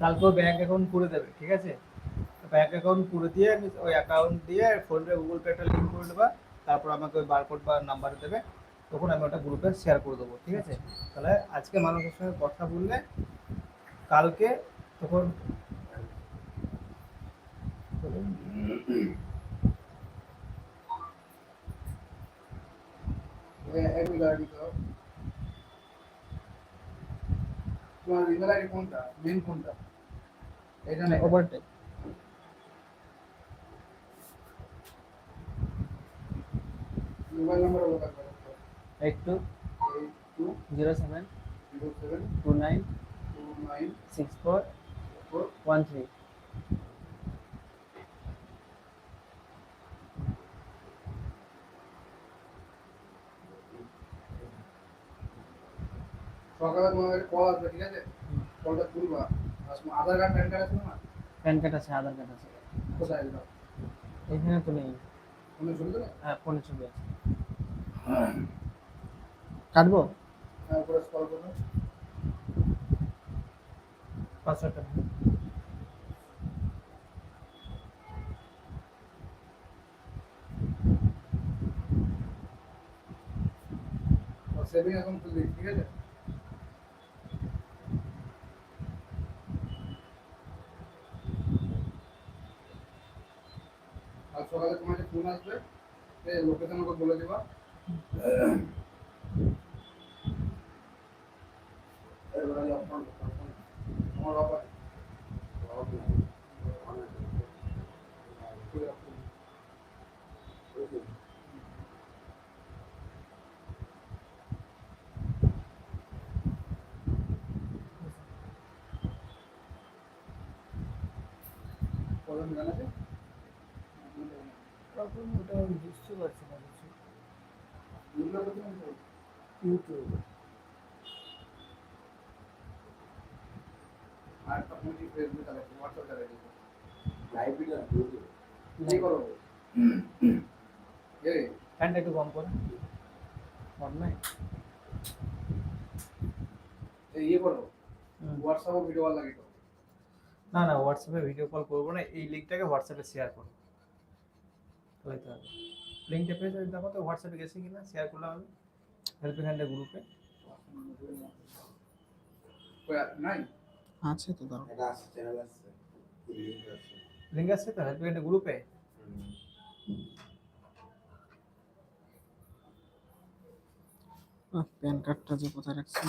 কালকেও bank account করে দেবে, ঠিক আছে? ব্যাংক অ্যাকাউন্ট করে দিয়ে ওই অ্যাকাউন্ট দিয়ে ফোনপে গুগল পে একটা লিঙ্ক করে দেবা তারপর আমাকে ওই বারকোড বা নাম্বার দেবে, তখন আমি ওটা গ্রুপে শেয়ার করে দেবো, ঠিক আছে? তাহলে আজকে মানুষের সঙ্গে কথা বললে কালকে তখন এক তোমার ইমেল আইডি কোনটা মেন কোনটা এখানে ওভারটেক মোবাইল নাম্বার বলতে পারো 82 82 07 07 29 29 64 413 সকালে তোমার কল আসবে ঠিক আছে? কলটা তুলবা আধার কার্ড প্যান কার্ড আছে না প্যান কার্ড আছে আধার কার্ড আছে। কোথায় দিলাম এখানে তো নেই। ফোনে ছবি তো হ্যাঁ ফোনে ছবি আছে। কাটবো? হ্যাঁ উপরে স্কল করো। পাঁচশো টাকা সেভিং অ্যাকাউন্ট খুলবি ঠিক আছে? সকালে তোমার যে ফোন আসবে লোকেশন ওকে বলে দেবা। আমার তখন ওটা আমি বুঝতে পারছি না কিছু। ইউটিউব। আর ফেসবুক চালাচ্ছি হোয়াটসঅ্যাপ চালাচ্ছি লাইব্রেরিটা কি করো? এই। ফ্যানটা একটু কম করে। কম নাই? ইয়ে করো। হোয়াটসঅ্যাপে ভিডিও কল লাগে না না হোয়াটসঅ্যাপে ভিডিও কল করব না এই লিঙ্কটাকে হোয়াটসঅ্যাপে শেয়ার করো তাহলে তো হবে লিঙ্কটা পেয়েছ দেখো তো হোয়াটসঅ্যাপে গেছে কিনা শেয়ার করলাম আমি হেল্পিং হ্যান্ডের গ্রুপে নাই আছে তো দাও। আছে চ্যানেল আছে। লিংক আছে। লিঙ্ক আছে তো? হেল্পিং হ্যান্ডের গ্রুপে প্যান কার্ডটা যে কোথায় রাখছি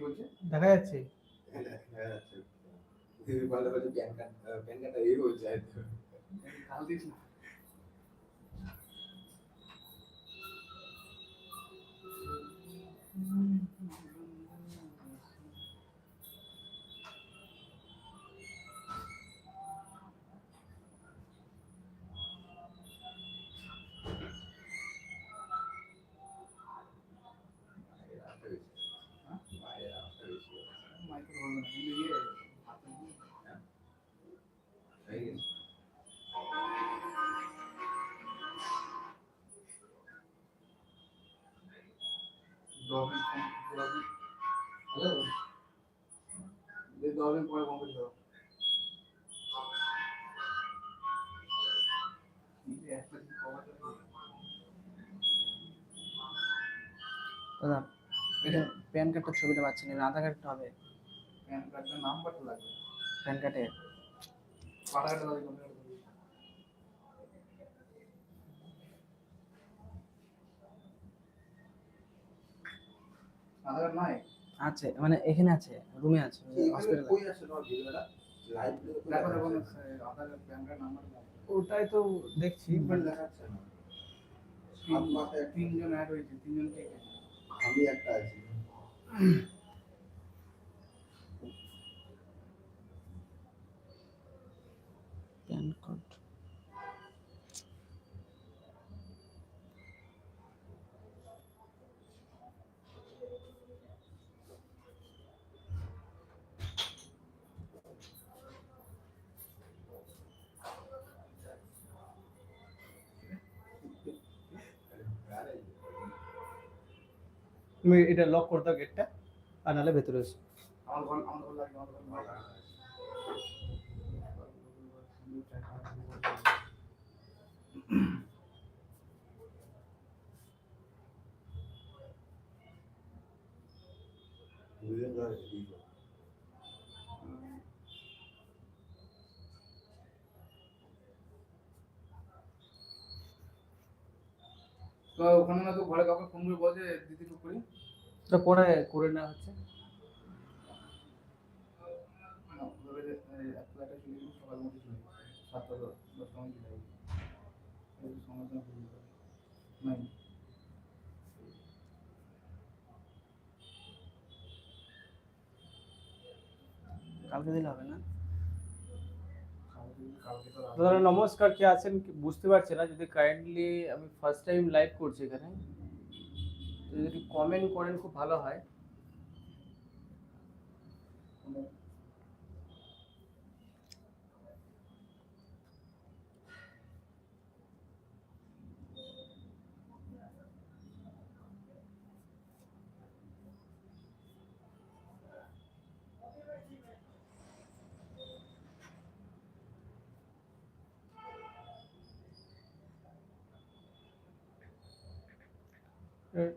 কি বলছে? দেখা যাচ্ছে। দেখা যাচ্ছে। প্যান কার্ড প্যান কার্ডটা এই হয়ে যায়। কাল দিস না পরে কমপ্লিট করো দাদা এটা প্যান কার্ডটার ছবিটা পাচ্ছি না আধার কার্ডটা হবে। প্যান কার্ডের নাম্বারটা লাগবে। প্যান কার্ডে পাঠাটা দাবি করতে আধার নাই? আছে মানে এখানে আছে রুমে আছে হসপিটালে কই আছে? তোমার ভিডিওটা? লাইভ দেখো দেখো আধার প্যান কার্ড নাম্বার ওটাই তো দেখছি ইমেল দেখাচ্ছে না। তিনজন অ্যাড হয়েছে তিনজন কে কে? আমি একটা আছি। প্যান কার্ড তুমি এটা লক করে দাও গেটটা আর নাহলে ভেতরে এসো। আমার ঘর আমার ঘর লাগে আমার ঘর লাগে দুজন ধরে দিল তো ওখানে না তো ঘরে কাউকে ফোন করে বলছে দিদি টুক করি। তো পরে করে হচ্ছে? না, যে, যে। নাই। কালকে দিলে হবে না কালকে- কালকে তো রাত- দাদা, নমস্কার, কে আছেন? বুঝতে পারছি না, যদি কাইন্ডলি আমি ফার্স্ট টাইম লাইভ করছি এখানে যদি কমেন্ট করেন খুব ভালো হয়।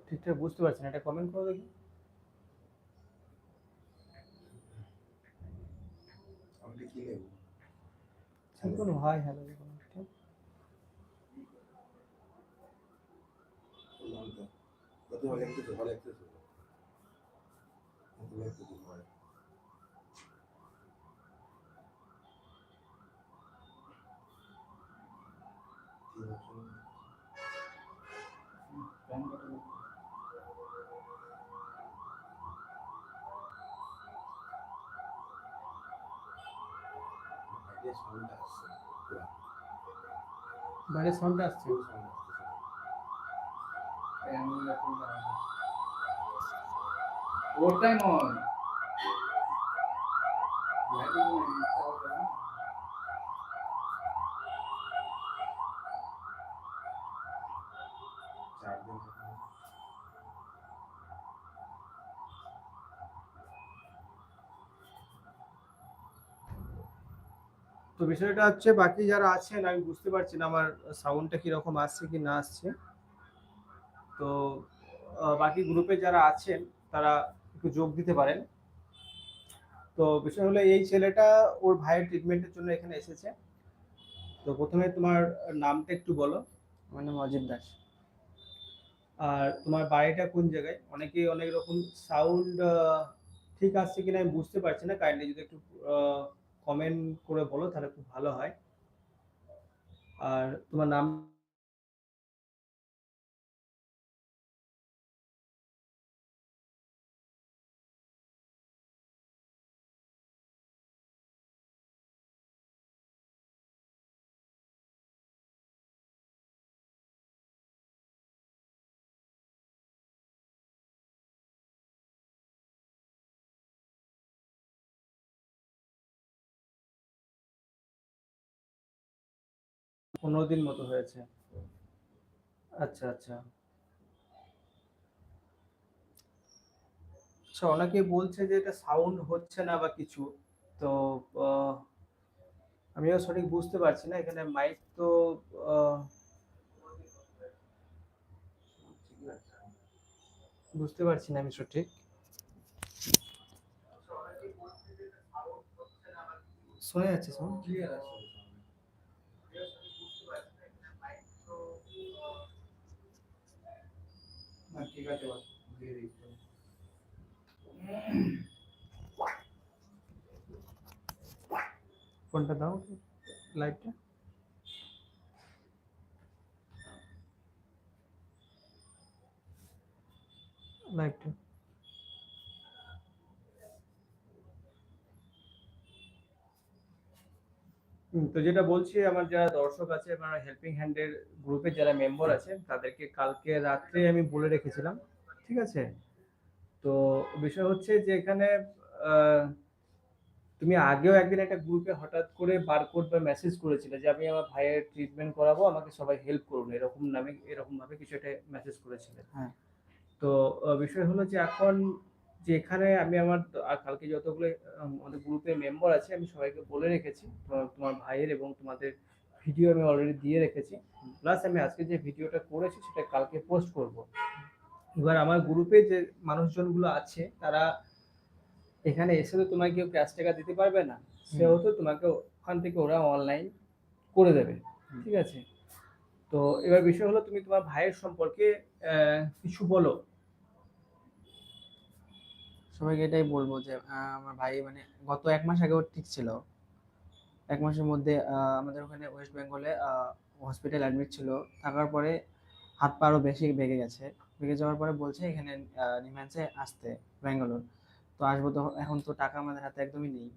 ঠিকঠাক বুঝতে পারছি না এটা কমেন্ট করো দেখি। কোনো হাই হ্যালো কোনো ঠিক বললাম তো কত হলে একটু হলে একটু কত একটু হয় তিন অপশন প্যান কার্ডের আইডিয়া সাউন্ডটা আসছে পুরা বাইরে সাউন্ডটা আসছে। ওটাই নয় লাইটিং নয়, ইচ্ছা হবে না। চার দিন তো বিষয়টা হচ্ছে বাকি যারা আছেন আমি বুঝতে পারছি না আমার সাউন্ডটা কীরকম আসছে কি না আসছে। তো বাকি গ্রুপে যারা আছেন তারা একটু যোগ দিতে পারেন। তো বিষয় হলো এই ছেলেটা ওর ভাইয়ের ট্রিটমেন্টের জন্য এখানে এসেছে। তো প্রথমে তোমার নামটা একটু বলো। আমার নাম অজিত দাস। আর তোমার বাড়িটা কোন জায়গায়? অনেকেই অনেক রকম সাউন্ড ঠিক আসছে কিনা আমি বুঝতে পারছি না। কাইন্ডলি যদি একটু কমেন্ট করে বলো তাহলে খুব ভালো হয়। আর তোমার নাম? পনেরো দিন মতো হয়েছে। আচ্ছা আচ্ছা। আচ্ছা অনেকে বলছে যে এটা সাউন্ড হচ্ছে না বা কিছু। তো আমিও সঠিক বুঝতে পারছি না। এখানে মাইক তো বুঝতে পারছি না আমি সঠিক। শোনা যাচ্ছে সাউন্ড ক্লিয়ার আছে। না ঠিক আছে বাস দিয়ে দিচ্ছি কোনটা দাও লাইটটা লাইটটা তো যেটা বলছি আমার যারা দর্শক আছে আমার হেল্পিং হ্যান্ডের গ্রুপে যারা মেম্বার আছে তাদেরকে কালকে রাত্রে আমি বলে রেখেছিলাম ঠিক আছে? তো বিষয় হচ্ছে যে এখানে তুমি আগেও একদিন একটা গ্রুপে হঠাৎ করে বারকোড বা মেসেজ করেছিলে যে আমি আমার ভাইয়ের ট্রিটমেন্ট করাবো আমাকে সবাই হেল্প করুন এরকম নামে এরকম ভাবে কিছু একটা মেসেজ করেছিলে। হ্যাঁ। তো তো বিষয় হলো যে এখন যে এখানে আমি আমার কালকে যতগুলো আমাদের গ্রুপে মেম্বার আছে আমি সবাইকে বলে রেখেছি। তোমার তোমার ভাইয়ের এবং তোমাদের ভিডিও আমি অলরেডি দিয়ে রেখেছি। প্লাস আমি আজকে যে ভিডিওটা করেছি সেটা কালকে পোস্ট করব। এবার আমার গ্রুপে যে মানুষজনগুলো আছে তারা এখানে এসে তো তোমাকে কেউ ক্যাশ টাকা দিতে পারবে না। সেহেতু তোমাকে ওখান থেকে ওরা অনলাইন করে দেবে। ঠিক আছে? তো এবার বিষয় হলো তুমি তোমার ভাইয়ের সম্পর্কে কিছু বলো। সবাইকে এটাই বলব যে আমার ভাই মানে গত এক মাস আগে ওর ঠিক ছিল। এক মাসের মধ্যে আমাদের ওখানে ওয়েস্ট বেঙ্গলে হসপিটাল অ্যাডমিট ছিল। থাকার পরে হাত পা বেশি বেগে গেছে। বেগে যাওয়ার পরে বলছে এখানে নিমান্সে আসতে ব্যাঙ্গালোর তো আসব তো এখন তো টাকা আমাদের হাতে একদমই নেই।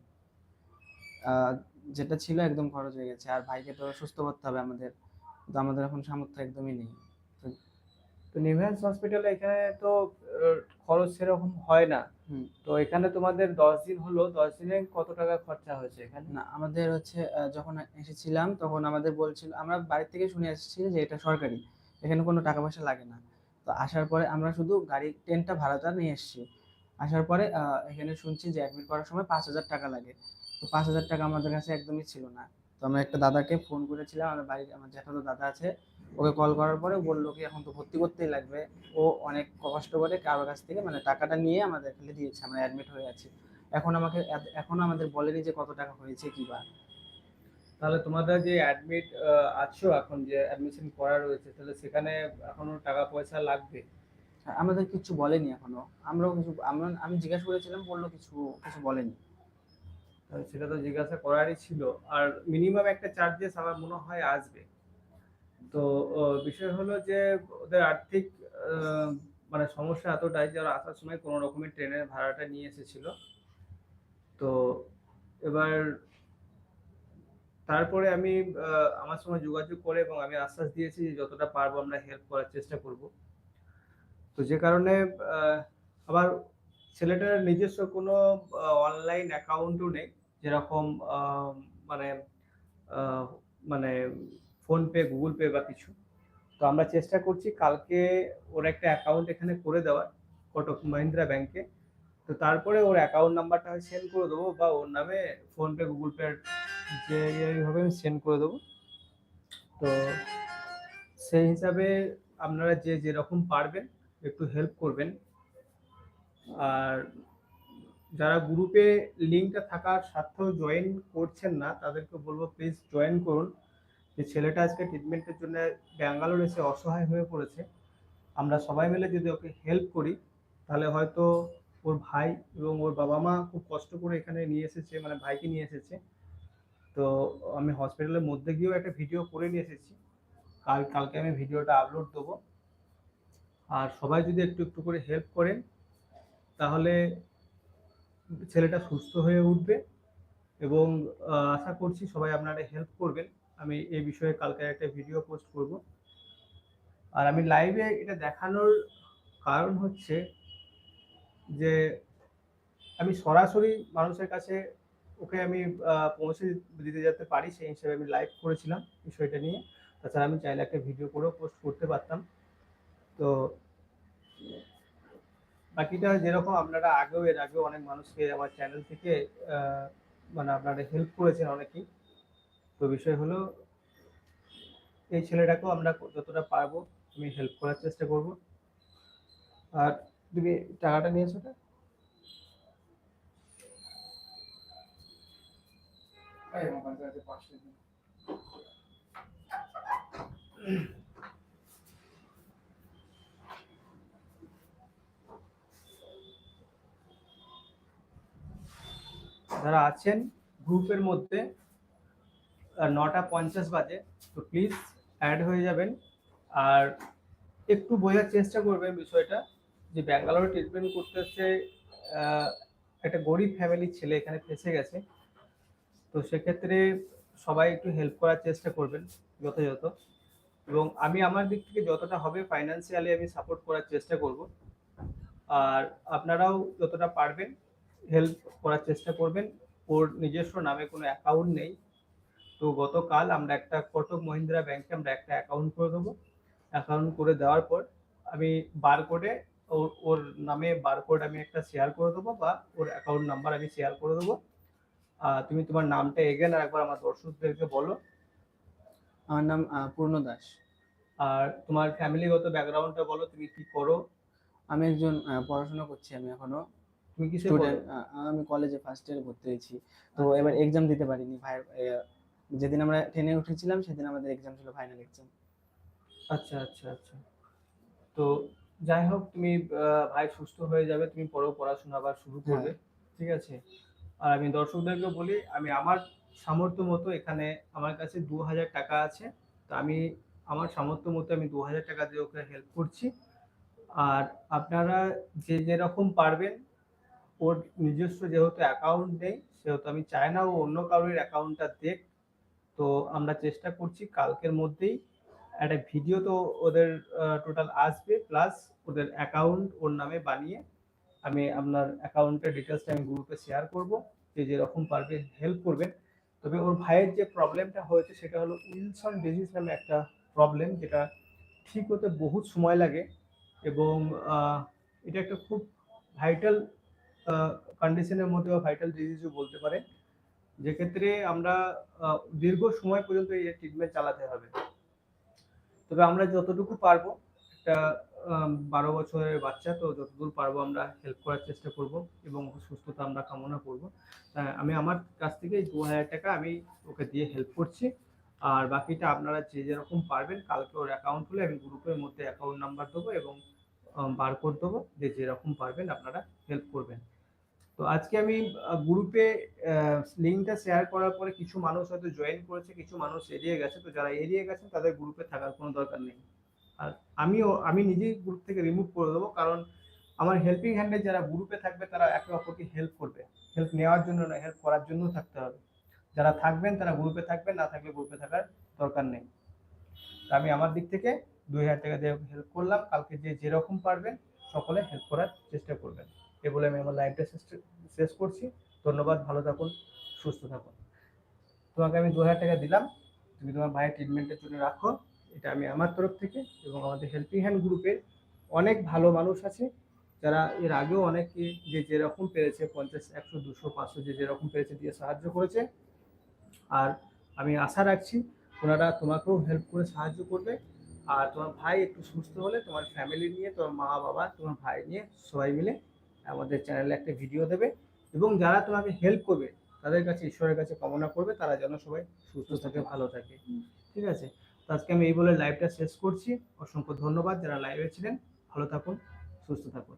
যেটা ছিল একদম খরচ হয়ে গেছে। আর ভাইকে তো সুস্থ করতে হবে আমাদের। তো আমাদের এখন সামর্থ্য একদমই নেই। তো নিভেন্স হসপিটালে এখানে তো খরচ সেরকম হয় না। তো এখানে তোমাদের দশ দিন হলো দশ দিনে কত টাকা খরচা হয়েছে এখানে? না আমাদের হচ্ছে যখন এসেছিলাম তখন আমাদের বলছিল আমরা বাড়ি থেকে শুনে এসেছি যে এটা সরকারি এখানে কোনো টাকা পয়সা লাগে না। তো আসার পরে আমরা শুধু গাড়ি ট্রেনটা ভাড়াটা নিয়ে এসেছি। আসার পরে এখানে শুনছি যে অ্যাডমিট করার সময় পাঁচ হাজার টাকা লাগে। তো পাঁচ হাজার টাকা আমাদের কাছে একদমই ছিল না। তো আমরা একটা দাদাকে ফোন করেছিলাম আমার বাড়ির আমার জ্যাঠাতো দাদা আছে ওকে কল করার পরে বলল কি এখন তো ভর্তি করতেই লাগবে। ও অনেক কষ্ট করে কারোর কাছ থেকে মানে টাকাটা নিয়ে আমাদের ফেলে দিয়েছে আমরা অ্যাডমিট হয়ে আছি। এখন আমাকে এখনও আমাদের বলেনি যে কত টাকা হয়েছে কি বা তাহলে তোমাদের যে অ্যাডমিট আছো এখন যে অ্যাডমিশন করা রয়েছে তাহলে সেখানে এখনও টাকা পয়সা লাগবে? হ্যাঁ, আমাদের কিছু বলেনি এখনও। আমরাও কিছু আমরা আমি জিজ্ঞাসা করেছিলাম বলল কিছু কিছু বলেনি। সেটা তো জিজ্ঞাসা করারই ছিল। আর মিনিমাম একটা চার্জেস আমার মনে হয় আসবে। তো বিষয় হলো যে ওদের আর্থিক মানে সমস্যা এতটাই যে ওরা আসার সময় কোনো রকমের ট্রেনের ভাড়াটা নিয়ে এসেছিল। তো এবার তারপরে আমি আমার সঙ্গে যোগাযোগ করে এবং আমি আশ্বাস দিয়েছি যে যতটা পারব আমরা হেল্প করার চেষ্টা করব। তো যে কারণে আবার ছেলেটার নিজস্ব কোনো অনলাইন অ্যাকাউন্টও নেই। যেরকম মানে মানে ফোনপে গুগল পে বা কিছু। তো আমরা চেষ্টা করছি কালকে ওর একটা অ্যাকাউন্ট এখানে করে দেওয়ার, কটক মহিন্দ্রা ব্যাংকে তো তারপরে ওর অ্যাকাউন্ট নাম্বারটা আমি সেন্ড করে দেবো বা ওর নামে ফোনপে গুগল পে যে এইভাবে আমি সেন্ড করে দেবো। তো সেই হিসাবে আপনারা যে যেরকম পারবেন একটু হেল্প করবেন। আর যারা গ্রুপে লিঙ্কটা থাকার সাথেও জয়েন করছেন না, তাদেরকে বলব প্লিজ জয়েন করুন। যে ছেলেটা আজকে ট্রিটমেন্টের জন্য ব্যাঙ্গালোর এসে অসহায় হয়ে পড়েছে, আমরা সবাই মিলে যদি ওকে হেল্প করি, তাহলে হয়তো ওর ভাই এবং ওর বাবা মা খুব কষ্ট করে এখানে নিয়ে এসেছে মানে ভাইকে নিয়ে এসেছে। তো আমি হসপিটালের মধ্যে গিয়েও একটা ভিডিও করে নিয়ে এসেছি। কাল, কালকে আমি ভিডিওটা আপলোড দেবো। আর সবাই যদি একটু একটু করে হেল্প করেন, তাহলে ছেলেটা সুস্থ হয়ে উঠবে এবং আশা করছি সবাই আপনারা হেল্প করবেন। আমি এই বিষয়ে কালকে একটা ভিডিও পোস্ট করব। আর আমি লাইভে এটা দেখানোর কারণ হচ্ছে যে আমি সরাসরি মানুষের কাছে ওকে আমি পৌঁছে দিতে যেতে পারি, সেই হিসেবে আমি লাইভ করেছিলাম বিষয়টা নিয়ে। তাছাড়া আমি চাইলে একটা ভিডিও করেও পোস্ট করতে পারতাম। তো বাকিটা যেরকম আপনারা আগেও, এর আগেও অনেক মানুষকে আমার চ্যানেল থেকে মানে আপনারা হেল্প করেছেন অনেকেই। তো বিষয় হলো এই ছেলেটাকেও আমরা যতটা পারব আমি হেল্প করার চেষ্টা করব। আর তুমি টাকাটা নিয়েছো দিন। যারা আছেন গ্রুপের মধ্যে নটা পঞ্চাশ বাজে তো প্লিজ অ্যাড হয়ে যাবেন। আর একটু বোঝার চেষ্টা করবেন বিষয়টা যে ব্যাঙ্গালোরে ট্রিটমেন্ট করতে আহ, একটা গরিব ফ্যামিলির ছেলে এখানে ফেসে গেছে তো সেক্ষেত্রে সবাই একটু হেল্প করার চেষ্টা করবেন যথাযথ। এবং আমি আমার দিক থেকে যতটা হবে ফাইন্যান্সিয়ালি আমি সাপোর্ট করার চেষ্টা করব। আর আপনারাও যতটা পারবেন হেল্প করার চেষ্টা করবেন। ওর নিজস্ব নামে কোনো অ্যাকাউন্ট নেই। তো গতকাল আমরা একটা কটক মহিন্দ্রা ব্যাংকে আমরা একটা অ্যাকাউন্ট করে দেবো। অ্যাকাউন্ট করে দেওয়ার পর আমি বার কোডে ওর ওর নামে বারকোড আমি একটা শেয়ার করে দেবো বা ওর অ্যাকাউন্ট নাম্বার আমি শেয়ার করে দেবো। আর তুমি তোমার নামটা এগেন আর একবার আমার দর্শকদেরকে বলো। আমার নাম পূর্ণ দাস। আর তোমার ফ্যামিলিগত ব্যাকগ্রাউন্ডটা বলো তুমি কি করো? আমি একজন পড়াশোনা করছি আমি এখনও। তুমি কিসে স্টুডেন্ট আমি কলেজে ফার্স্ট ইয়ারে ভর্তি হয়েছি। তো আচ্ছা। এবার এক্সাম দিতে পারিনি ভাই আহ, যেদিন আমরা টেনে উঠেছিলাম সেদিন আমাদের এক্সাম ছিল ফাইনাল এক্সাম আচ্ছা আচ্ছা আচ্ছা। তো যাই হোক তুমি ভাই সুস্থ হয়ে যাবে তুমি পরেও পড়াশোনা আবার শুরু করবে ঠিক আছে? আর আমি দর্শকদেরকে বলি আমি আমার সামর্থ্য মতো এখানে আমার কাছে দু হাজার টাকা আছে তো আমি আমার সামর্থ্য মতো আমি দু হাজার টাকা দিয়ে ওকে হেল্প করছি। আর আপনারা যে যেরকম পারবেন ওর নিজস্ব যেহেতু অ্যাকাউন্ট নেই সেহেতু আমি চাই না ও অন্য কারোর অ্যাকাউন্টটা দেখ তো আমরা চেষ্টা করছি কালকের মধ্যেই একটা ভিডিও তো ওদের টোটাল আসবে প্লাস ওদের অ্যাকাউন্ট ওর নামে বানিয়ে আমি আপনার অ্যাকাউন্টের ডিটেলসটা আমি গ্রুপে শেয়ার করব। যে যেরকম পারবে হেল্প করবেন। তবে ওর ভাইয়ের যে প্রবলেমটা হয়েছে সেটা হলো উইলসন ডিজিজ নামে একটা প্রবলেম যেটা ঠিক হতে বহুত সময় লাগে এবং এটা একটা খুব ভাইটাল কন্ডিশনের মধ্যে বা ভাইটাল ডিজিজও বলতে পারে। যেক্ষেত্রে আমরা দীর্ঘ সময় পর্যন্ত এই ট্রিটমেন্ট চালাতে হবে। তবে আমরা যতটুকু পারব, একটা বারো বছরের বাচ্চা, তো যতদূর পারব আমরা হেল্প করার চেষ্টা করব এবং সুস্থতা আমরা কামনা করব। আমি আমার কাছ থেকে দু হাজার টাকা আমি ওকে দিয়ে হেল্প করছি। আর বাকিটা আপনারা যে যেরকম পারবেন, কালকে ওর অ্যাকাউন্ট খুলে আমি গ্রুপের মধ্যে অ্যাকাউন্ট নাম্বার দেবো এবং বার বারকোড দেবো, যে যেরকম পারবেন আপনারা হেল্প করবেন। তো আজকে আমি গ্রুপে লিঙ্কটা শেয়ার করার পরে কিছু মানুষ হয়তো জয়েন করেছে, কিছু মানুষ এড়িয়ে গেছে, তো যারা এড়িয়ে গেছেন তাদের গ্রুপে থাকার কোনো দরকার নেই। আর আমিও, আমি নিজেই গ্রুপ থেকে রিমুভ করে দেবো, কারণ আমার হেল্পিং হ্যান্ডে যারা গ্রুপে থাকবে তারা একে অপরকে হেল্প করবে। হেল্প নেওয়ার জন্য না হেল্প করার জন্য থাকতে হবে। যারা থাকবেন তারা গ্রুপে থাকবেন, না থাকলে গ্রুপে থাকার দরকার নেই। তো আমি আমার দিক থেকে দুই হাজার টাকা দিয়ে হেল্প করলাম, কালকে যে যেরকম পারবেন সকলে হেল্প করার চেষ্টা করবেন। এ বলে আমি আমার লাইফটা শেষ শেষ করছি। ধন্যবাদ, ভালো থাকুন, সুস্থ থাকুন। তোমাকে আমি দু হাজার টাকা দিলাম। তুমি তোমার ভাইয়ের ট্রিটমেন্টের জন্য রাখো। এটা আমি আমার তরফ থেকে এবং আমাদের হেল্পিং হ্যান্ড গ্রুপের অনেক ভালো মানুষ আছে। যারা এর আগেও অনেকে যে যেরকম পেরেছে, পঞ্চাশ, একশো, দুশো, পাঁচশো যে যেরকম পেরেছে দিয়ে সাহায্য করেছে। আর আমি আশা রাখছি ওনারা তোমাকেও হেল্প করে সাহায্য করবে। আর তোমার ভাই একটু সুস্থ হলে তোমার ফ্যামিলি নিয়ে, তোমার মা বাবা তোমার ভাই নিয়ে সবাই মিলে আমাদের চ্যানেলে একটা ভিডিও দেবে এবং যারা তোমাকে হেল্প করবে তাদের কাছে ঈশ্বরের কাছে কামনা করবে তারা যেন সবাই সুস্থ থাকে ভালো থাকে। ঠিক আছে? তো আজকে আমি এই বলে লাইভটা শেষ করছি। অসংখ্য ধন্যবাদ যারা লাইভে ছিলেন। ভালো থাকুন সুস্থ থাকুন।